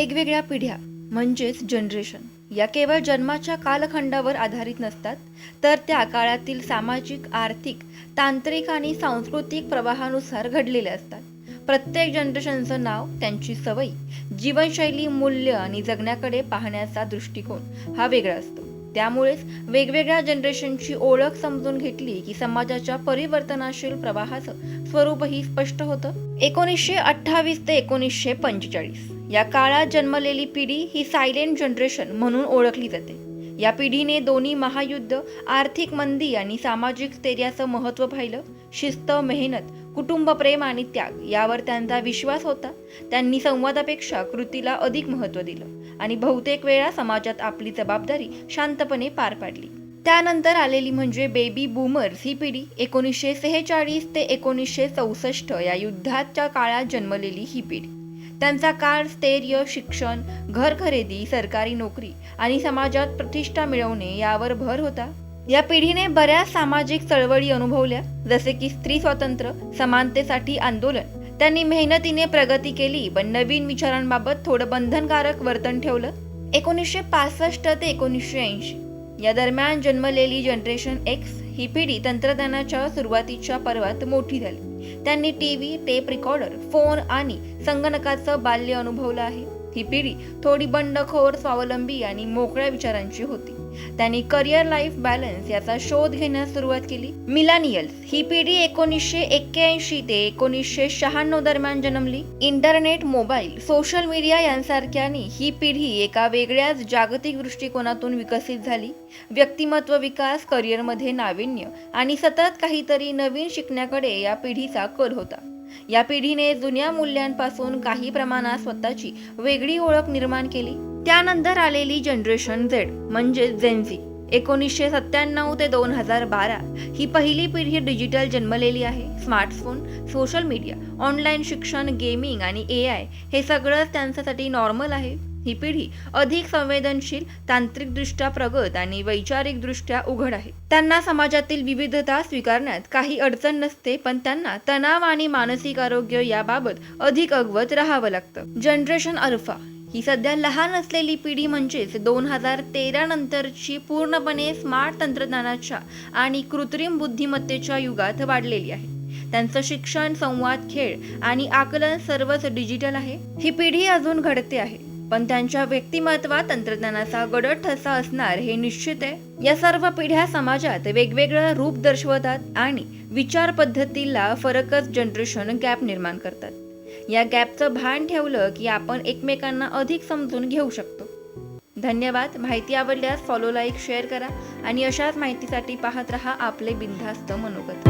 वेगवेगळ्या पिढ्या म्हणजेच जनरेशन या केवळ जन्माच्या कालखंडावर आधारित नसतात तर त्या काळातील सामाजिक आर्थिक तांत्रिक आणि सांस्कृतिक प्रवाहानुसार घडलेल्या असतात. प्रत्येक जनरेशनचं नाव त्यांची सवयी जीवनशैली मूल्य आणि जगण्याकडे पाहण्याचा दृष्टिकोन हा वेगळा असतो. त्यामुळेच वेगवेगळ्या जनरेशनची ओळख समजून घेतली की समाजाच्या परिवर्तनाशील प्रवाहाचं स्वरूपही स्पष्ट होतं. एकोणीसशे अठ्ठावीस ते एकोणीसशे पंचेचाळीस या काळात जन्मलेली पिढी ही सायलेंट जनरेशन म्हणून ओळखली जाते. या पिढीने दोन्ही महायुद्ध आर्थिक मंदी आणि सामाजिक स्थैर्याचं महत्त्व पाहिलं. शिस्त मेहनत कुटुंब प्रेम आणि त्याग यावर त्यांचा विश्वास होता. त्यांनी संवादापेक्षा कृतीला अधिक महत्त्व दिलं आणि बहुतेक वेळा समाजात आपली जबाबदारी शांतपणे पार पाडली. त्यानंतर आलेली म्हणजे बेबी बूमर्स ही पिढी. एकोणीसशे सेहेचाळीस ते एकोणीसशे चौसष्ट या युद्धाच्या काळात जन्मलेली ही पिढी. त्यांचा काळ स्थैर्य शिक्षण घर खरेदी सरकारी नोकरी आणि समाजात प्रतिष्ठा मिळवणे यावर भर होता. या पिढीने बऱ्याच सामाजिक चळवळी अनुभवल्या जसे की स्त्री स्वातंत्र्य समानतेसाठी आंदोलन. त्यांनी मेहनतीने प्रगती केली पण नवीन विचारांबाबत थोडं बंधनकारक वर्तन ठेवलं. एकोणीसशे पासष्ट ते एकोणीसशे ऐंशी या दरम्यान जन्मलेली जनरेशन एक्स ही पिढी तंत्रज्ञानाच्या सुरुवातीच्या पर्वात मोठी झाली. त्यांनी T V tape recorder phone आणि संगणकाचं बाल्य अनुभवलं आहे. ही पिढी थोडी बंडखोर स्वावलंबी आणि मोकळ्या विचारांची होती. त्यांनी करिअर लाईफ बॅलन्स याचा शोध घेण्यास सुरुवात केली. मिलानियल्स ही पिढी एकोणीसशे एक्क्याऐंशी ते एकोणीसशे शहाण्णव दरम्यान जन्मली. इंटरनेट मोबाईल सोशल मीडिया यांसारख्यानी ही पिढी एका वेगळ्याच जागतिक दृष्टिकोनातून विकसित झाली. व्यक्तिमत्व विकास करिअरमध्ये नाविन्य आणि सतत काहीतरी नवीन शिकण्याकडे या पिढीचा कल होता. या पिढीने जुन्या मूल्यांपासून काही प्रमाणात स्वतःची वेगळी ओळख निर्माण केली. त्यानंतर आलेली जनरेशन झेड म्हणजे जेन्झी एकोणीसशे सत्त्याण्णव ते दोन हजार बारा ही पहिली पिढी डिजिटल जन्मलेली आहे. स्मार्टफोन सोशल मीडिया ऑनलाईन शिक्षण गेमिंग आणि ए आय हे सगळंच त्यांच्यासाठी नॉर्मल आहे. ही पिढी अधिक संवेदनशील तांत्रिकदृष्ट्या प्रगत आणि वैचारिकदृष्ट्या उघड आहे. त्यांना समाजातील विविधता स्वीकारण्यात काही अडचण नसते पण त्यांना तणाव आणि मानसिक आरोग्य याबाबत अधिक अगवत राहावं लागतं. जनरेशन अल्फा ही सध्या लहान असलेली पिढी म्हणजेच दोन हजार तेरा नंतरची पूर्णपणे स्मार्ट तंत्रज्ञानाच्या आणि कृत्रिम बुद्धिमत्तेच्या युगात वाढलेली आहे. त्यांचं शिक्षण संवाद खेळ आणि आकलन सर्वच डिजिटल आहे. ही पिढी अजून घडते आहे. पण त्यांच्या व्यक्तिमत्वात तंत्रज्ञानाचा गडद ठसा असणार हे निश्चित आहे. या सर्व पिढ्या समाजात वेगवेगळं रूप दर्शवतात आणि विचार पद्धतीला फरकच जनरेशन गॅप निर्माण करतात. या गॅपचं भान ठेवलं की आपण एकमेकांना अधिक समजून घेऊ शकतो. धन्यवाद. माहिती आवडल्यास फॉलो लाईक शेअर करा आणि अशाच माहितीसाठी पाहत रहा आपले बिनधास्त मनोगत.